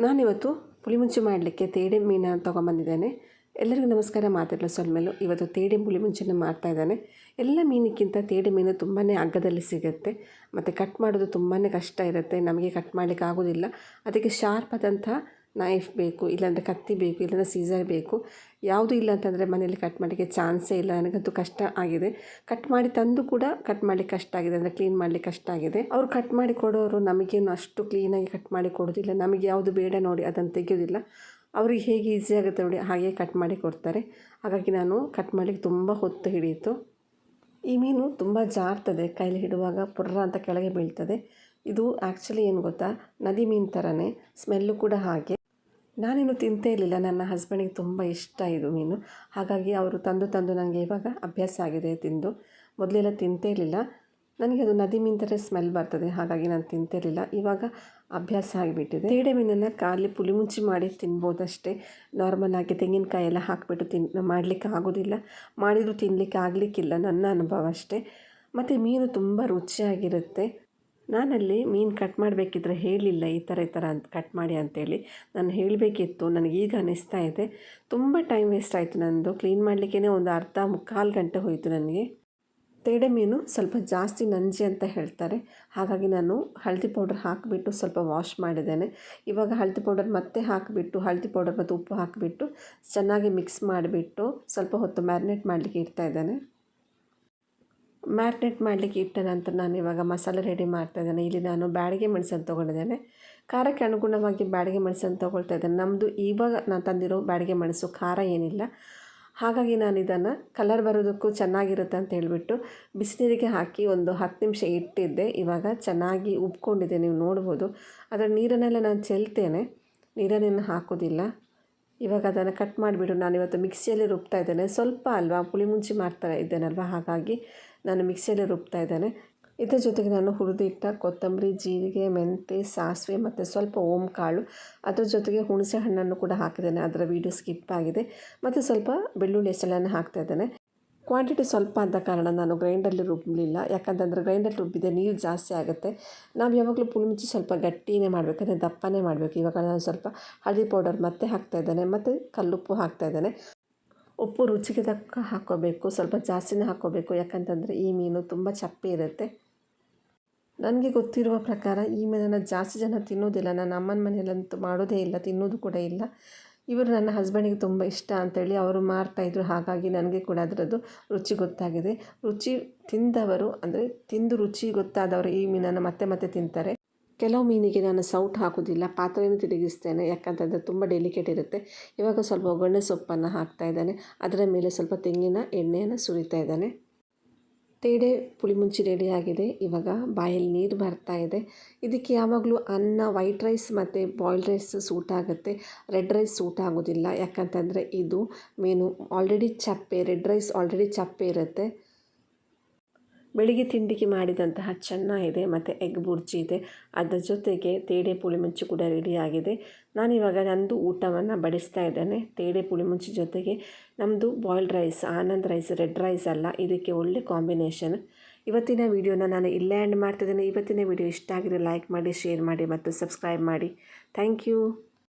ನಾನಿವತ್ತು ಪುಳಿಮುಂಚಿ ಮಾಡಲಿಕ್ಕೆ ತೇಡೆ ಮೀನು ತೊಗೊಂಬಂದಿದ್ದೇನೆ. ಎಲ್ಲರಿಗೂ ನಮಸ್ಕಾರ ಮಾತಾಡಲು ಸೊಲ್ಮೇಲು. ಇವತ್ತು ತೇಡೆ ಪುಳಿಮುಂಚಿನ ಮಾಡ್ತಾ ಇದ್ದಾನೆ. ಎಲ್ಲ ಮೀನಿಗಿಂತ ತೇಡೆ ಮೀನು ತುಂಬಾ ಅಗ್ಗದಲ್ಲಿ ಸಿಗುತ್ತೆ. ಮತ್ತು ಕಟ್ ಮಾಡೋದು ತುಂಬಾ ಕಷ್ಟ ಇರುತ್ತೆ. ನಮಗೆ ಕಟ್ ಮಾಡಲಿಕ್ಕೆ ಆಗೋದಿಲ್ಲ. ಅದಕ್ಕೆ ಶಾರ್ಪ್ ಆದಂಥ ನೈಫ್ ಬೇಕು, ಇಲ್ಲಾಂದರೆ ಕತ್ತಿ ಬೇಕು, ಇಲ್ಲಾಂದರೆ ಸೀಸರ್ ಬೇಕು. ಯಾವುದೂ ಇಲ್ಲ ಅಂತಂದರೆ ಮನೇಲಿ ಕಟ್ ಮಾಡಲಿಕ್ಕೆ ಚಾನ್ಸೇ ಇಲ್ಲ. ನನಗಂತೂ ಕಷ್ಟ ಆಗಿದೆ. ಕಟ್ ಮಾಡಿ ತಂದು ಕೂಡ ಕಟ್ ಮಾಡಲಿಕ್ಕೆ ಕಷ್ಟ ಆಗಿದೆ. ಅಂದರೆ ಕ್ಲೀನ್ ಮಾಡಲಿಕ್ಕೆ ಕಷ್ಟ ಆಗಿದೆ. ಅವ್ರು ಕಟ್ ಮಾಡಿ ಕೊಡೋರು ನಮಗೇನು ಅಷ್ಟು ಕ್ಲೀನಾಗಿ ಕಟ್ ಮಾಡಿ ಕೊಡೋದಿಲ್ಲ. ನಮಗೆ ಯಾವುದು ಬೇಡ ನೋಡಿ ಅದನ್ನು ತೆಗೆಯೋದಿಲ್ಲ. ಅವ್ರಿಗೆ ಹೇಗೆ ಈಸಿ ಆಗುತ್ತೆ ನೋಡಿ ಹಾಗೆ ಕಟ್ ಮಾಡಿ ಕೊಡ್ತಾರೆ. ಹಾಗಾಗಿ ನಾನು ಕಟ್ ಮಾಡಲಿಕ್ಕೆ ತುಂಬ ಹೊತ್ತು ಹಿಡಿಯಿತು. ಈ ಮೀನು ತುಂಬ ಜಾರ್ತದೆ. ಕೈಲಿ ಹಿಡುವಾಗ ಪುರ್ರ ಅಂತ ಕೆಳಗೆ ಬೀಳ್ತದೆ. ಇದು ಆ್ಯಕ್ಚುಲಿ ಏನು ಗೊತ್ತಾ? ನದಿ ಮೀನು ಥರನೇ ಸ್ಮೆಲ್ಲು ಕೂಡ ಹಾಗೆ. ನಾನೇನು ತಿಂತೇ ಇರಲಿಲ್ಲ. ನನ್ನ ಹಸ್ಬೆಂಡಿಗೆ ತುಂಬ ಇಷ್ಟ ಇದು ಮೀನು. ಹಾಗಾಗಿ ಅವರು ತಂದು ತಂದು ನನಗೆ ಇವಾಗ ಅಭ್ಯಾಸ ಆಗಿದೆ ತಿಂದು. ಮೊದಲೆಲ್ಲ ತಿಂತೇ ಇರಲಿಲ್ಲ. ನನಗೆ ಅದು ನದಿ ಮೀನು ಥರ ಸ್ಮೆಲ್ ಬರ್ತದೆ. ಹಾಗಾಗಿ ನಾನು ತಿಂತಿರಲಿಲ್ಲ ಇವಾಗ ಅಭ್ಯಾಸ ಆಗಿಬಿಟ್ಟಿದೆ. ತೇಡೆ ಮೀನನ್ನು ಖಾಲಿ ಪುಲಿ ಮುಂಚಿ ಮಾಡಿ ತಿನ್ಬೋದಷ್ಟೇ. ನಾರ್ಮಲ್ ಆಗಿ ತೆಂಗಿನಕಾಯಿ ಎಲ್ಲ ಹಾಕಿಬಿಟ್ಟು ತಿನ್, ಮಾಡಲಿಕ್ಕೆ ಆಗೋದಿಲ್ಲ. ಮಾಡಿದರೂ ತಿನ್ನಲಿಕ್ಕೆ ಆಗಲಿಕ್ಕಿಲ್ಲ. ನನ್ನ ಅನುಭವ ಅಷ್ಟೇ. ಮತ್ತು ಮೀನು ತುಂಬ ರುಚಿಯಾಗಿರುತ್ತೆ. ನಾನಲ್ಲಿ ಮೀನು ಕಟ್ ಮಾಡಬೇಕಿದ್ರೆ ಹೇಳಿಲ್ಲ ಈ ಥರ ಈ ಥರ ಅಂತ ಕಟ್ ಮಾಡಿ ಅಂತೇಳಿ. ನಾನು ಹೇಳಬೇಕಿತ್ತು ನನಗೀಗ ಅನ್ನಿಸ್ತಾ ಇದೆ. ತುಂಬ ಟೈಮ್ ವೇಸ್ಟ್ ಆಯಿತು ನನ್ನದು ಕ್ಲೀನ್ ಮಾಡಲಿಕ್ಕೇ ಒಂದು ಅರ್ಧ ಮುಕ್ಕಾಲು ಗಂಟೆ ಹೋಯಿತು ನನಗೆ. ತೇಡೆ ಮೀನು ಸ್ವಲ್ಪ ಜಾಸ್ತಿ ನಂಜಿ ಅಂತ ಹೇಳ್ತಾರೆ. ಹಾಗಾಗಿ ನಾನು ಹಳದಿ ಪೌಡರ್ ಹಾಕಿಬಿಟ್ಟು ಸ್ವಲ್ಪ ವಾಶ್ ಮಾಡಿದ್ದೇನೆ. ಇವಾಗ ಹಳದಿ ಪೌಡರ್ ಮತ್ತೆ ಹಾಕಿಬಿಟ್ಟು, ಹಳದಿ ಪೌಡರ್ ಮತ್ತು ಉಪ್ಪು ಹಾಕಿಬಿಟ್ಟು ಚೆನ್ನಾಗಿ ಮಿಕ್ಸ್ ಮಾಡಿಬಿಟ್ಟು ಸ್ವಲ್ಪ ಹೊತ್ತು ಮ್ಯಾರಿನೇಟ್ ಮಾಡಲಿಕ್ಕೆ ಇಡ್ತಾ ಇದ್ದೇನೆ. ಮ್ಯಾರಿನೇಟ್ ಮಾಡಲಿಕ್ಕೆ ಇಟ್ಟ ನಂತರ ನಾನು ಇವಾಗ ಮಸಾಲೆ ರೆಡಿ ಮಾಡ್ತಾ ಇದ್ದೇನೆ. ಇಲ್ಲಿ ನಾನು ಬ್ಯಾಡಿಗೆ ಮೆಣಸನ್ನು ತೊಗೊಂಡಿದ್ದೇನೆ. ಖಾರಕ್ಕೆ ಅನುಗುಣವಾಗಿ ಬ್ಯಾಡಿಗೆ ಮೆಣಸನ್ನು ತೊಗೊಳ್ತಾ ಇದ್ದೇನೆ. ನಮ್ಮದು ಇವಾಗ ನಾನು ತಂದಿರೋ ಬ್ಯಾಡಿಗೆ ಮೆಣಸು ಖಾರ ಏನಿಲ್ಲ. ಹಾಗಾಗಿ ನಾನು ಇದನ್ನು ಕಲರ್ ಬರೋದಕ್ಕೂ ಚೆನ್ನಾಗಿರುತ್ತೆ ಅಂತ ಹೇಳಿಬಿಟ್ಟು ಬಿಸಿನೀರಿಗೆ ಹಾಕಿ ಒಂದು ಹತ್ತು ನಿಮಿಷ ಇಟ್ಟಿದ್ದೆ. ಇವಾಗ ಚೆನ್ನಾಗಿ ಉಬ್ಕೊಂಡಿದ್ದೆ. ನೀವು ನೋಡ್ಬೋದು. ಅದರ ನೀರನ್ನೆಲ್ಲ ನಾನು ಚೆಲ್ತೇನೆ. ನೀರನ್ನೇನು ಹಾಕೋದಿಲ್ಲ. ಇವಾಗ ಅದನ್ನು ಕಟ್ ಮಾಡಿಬಿಟ್ಟು ನಾನು ಇವತ್ತು ಮಿಕ್ಸಿಯಲ್ಲಿ ರುಬ್ತಾ ಇದ್ದೇನೆ. ಸ್ವಲ್ಪ ಅಲ್ವಾ? ಪುಳಿ ಮುಂಚಿ ಮಾಡ್ತಾ ಇದ್ದೇನಲ್ವ? ಹಾಗಾಗಿ ನಾನು ಮಿಕ್ಸಿಯಲ್ಲಿ ರುಬ್ತಾ ಇದ್ದೇನೆ. ಇದರ ಜೊತೆಗೆ ನಾನು ಹುರಿದಿಟ್ಟ ಕೊತ್ತಂಬರಿ, ಜೀರಿಗೆ, ಮೆಂತೆ, ಸಾಸಿವೆ ಮತ್ತು ಸ್ವಲ್ಪ ಓಮ್ ಕಾಳು ಅದ್ರ ಜೊತೆಗೆ ಹುಣಸೆ ಹಣ್ಣನ್ನು ಕೂಡ ಹಾಕಿದ್ದೇನೆ. ಅದರ ವೀಡಿಯೋ ಸ್ಕಿಪ್ ಆಗಿದೆ. ಮತ್ತು ಸ್ವಲ್ಪ ಬೆಳ್ಳುಳ್ಳಿ ಹೆಸಳನ್ನು ಹಾಕ್ತಾ ಇದ್ದೇನೆ. ಕ್ವಾಂಟಿಟಿ ಸ್ವಲ್ಪ ಆದ ಕಾರಣ ನಾನು ಗ್ರೈಂಡರಲ್ಲಿ ರುಬ್ಬಲಿಲ್ಲ ಯಾಕಂತಂದರೆ ಗ್ರೈಂಡರ್ ರುಬ್ಬಿದೆ ನೀರು ಜಾಸ್ತಿ ಆಗುತ್ತೆ. ನಾವು ಯಾವಾಗಲೂ ಪುಳಿಮುಚ್ಚಿ ಸ್ವಲ್ಪ ಗಟ್ಟಿನೇ ಮಾಡಬೇಕಂದ್ರೆ ದಪ್ಪನೇ ಮಾಡಬೇಕು. ಇವಾಗ ನಾನು ಸ್ವಲ್ಪ ಹಳದಿ ಪೌಡರ್ ಮತ್ತೆ ಹಾಕ್ತಾ ಇದ್ದೇನೆ, ಮತ್ತು ಕಲ್ಲುಪ್ಪು ಹಾಕ್ತಾ ಇದ್ದೇನೆ. ಉಪ್ಪು ರುಚಿಗೆ ತಕ್ಕ ಹಾಕ್ಕೋಬೇಕು ಸ್ವಲ್ಪ ಜಾಸ್ತಿನೇ ಹಾಕೋಬೇಕು. ಯಾಕಂತಂದರೆ ಈ ಮೀನು ತುಂಬ ಚಪ್ಪೆ ಇರುತ್ತೆ. ನನಗೆ ಗೊತ್ತಿರುವ ಪ್ರಕಾರ ಈ ಮೀನನ್ನು ಜಾಸ್ತಿ ಜನ ತಿನ್ನೋದಿಲ್ಲ. ನಾನು ಅಮ್ಮನ ಮನೆಯಲ್ಲಂತೂ ಮಾಡೋದೇ ಇಲ್ಲ, ತಿನ್ನೋದು ಕೂಡ ಇಲ್ಲ. ಇವರು ನನ್ನ ಹಸ್ಬೆಂಡಿಗೆ ತುಂಬ ಇಷ್ಟ ಅಂತೇಳಿ ಅವರು ಮಾರ್ತಾಯಿದ್ರು ಹಾಗಾಗಿ ನನಗೆ ಕೂಡ ಅದರದ್ದು ರುಚಿ ಗೊತ್ತಾಗಿದೆ. ರುಚಿ ತಿಂದವರು ಅಂದರೆ ತಿಂದು ರುಚಿ ಗೊತ್ತಾದವರು ಈ ಮೀನನ್ನು ಮತ್ತೆ ಮತ್ತೆ ತಿಂತಾರೆ. ಕೆಲವು ಮೀನಿಗೆ ನಾನು ಸೌಟ್ ಹಾಕೋದಿಲ್ಲ, ಪಾತ್ರೆಯನ್ನು ತಿರುಗಿಸ್ತೇನೆ. ಯಾಕಂತಂದರೆ ತುಂಬ ಡೆಲಿಕೇಟ್ ಇರುತ್ತೆ. ಇವಾಗ ಸ್ವಲ್ಪ ಒಗ್ಗರಣೆ ಸೊಪ್ಪನ್ನು ಹಾಕ್ತಾ ಇದ್ದಾನೆ. ಅದರ ಮೇಲೆ ಸ್ವಲ್ಪ ತೆಂಗಿನ ಎಣ್ಣೆಯನ್ನು ಸುರಿತಾ ಇದ್ದಾನೆ. ತೇಡೆ ಪುಳಿಮುಂಚಿ ರೆಡಿಯಾಗಿದೆ ಇವಾಗ ಬಾಯಲ್ಲಿ ನೀರು ಬರ್ತಾ ಇದೆ. ಇದಕ್ಕೆ ಯಾವಾಗಲೂ ಅನ್ನ ವೈಟ್ ರೈಸ್ ಮತ್ತು ಬಾಯ್ಲ್ಡ್ ರೈಸ್ ಸೂಟ್ ಆಗುತ್ತೆ. ರೆಡ್ ರೈಸ್ ಸೂಟ್ ಆಗೋದಿಲ್ಲ. ಯಾಕಂತಂದರೆ ಇದು ಮೇನು ಆಲ್ರೆಡಿ ಚಪ್ಪೆ ರೆಡ್ ರೈಸ್ ಆಲ್ರೆಡಿ ಚಪ್ಪೆ ಇರುತ್ತೆ. ಬೆಳಿಗ್ಗೆ ತಿಂಡಿಗೆ ಮಾಡಿದಂತಹ ಚೆನ್ನ ಇದೆ, ಮತ್ತು ಎಗ್ ಬುರ್ಜಿ ಇದೆ. ಅದರ ಜೊತೆಗೆ ತೇಡೆ ಪುಳಿಮುಂಚಿ ಕೂಡ ರೆಡಿಯಾಗಿದೆ ನಾನಿವಾಗ ನಂದು ಊಟವನ್ನು ಬಡಿಸ್ತಾ ಇದ್ದೇನೆ. ತೇಡೆ ಪುಳಿಮುಂಚಿ ಜೊತೆಗೆ ನಮ್ಮದು boiled rice Anand rice red rice ಅಲ್ಲ, ಇದಕ್ಕೆ ಒಳ್ಳೆ ಕಾಂಬಿನೇಷನ್ ಇವತ್ತಿನ ವೀಡಿಯೋನ ನಾನು ಇಲ್ಲೇ ಆ್ಯಂಡ್ ಮಾಡ್ತಿದ್ದೇನೆ. ಇವತ್ತಿನ ವೀಡಿಯೋ ಇಷ್ಟ ಆಗಿದೆ ಲೈಕ್ ಮಾಡಿ ಶೇರ್ ಮಾಡಿ, ಮತ್ತು ಸಬ್ಸ್ಕ್ರೈಬ್ ಮಾಡಿ. Thank you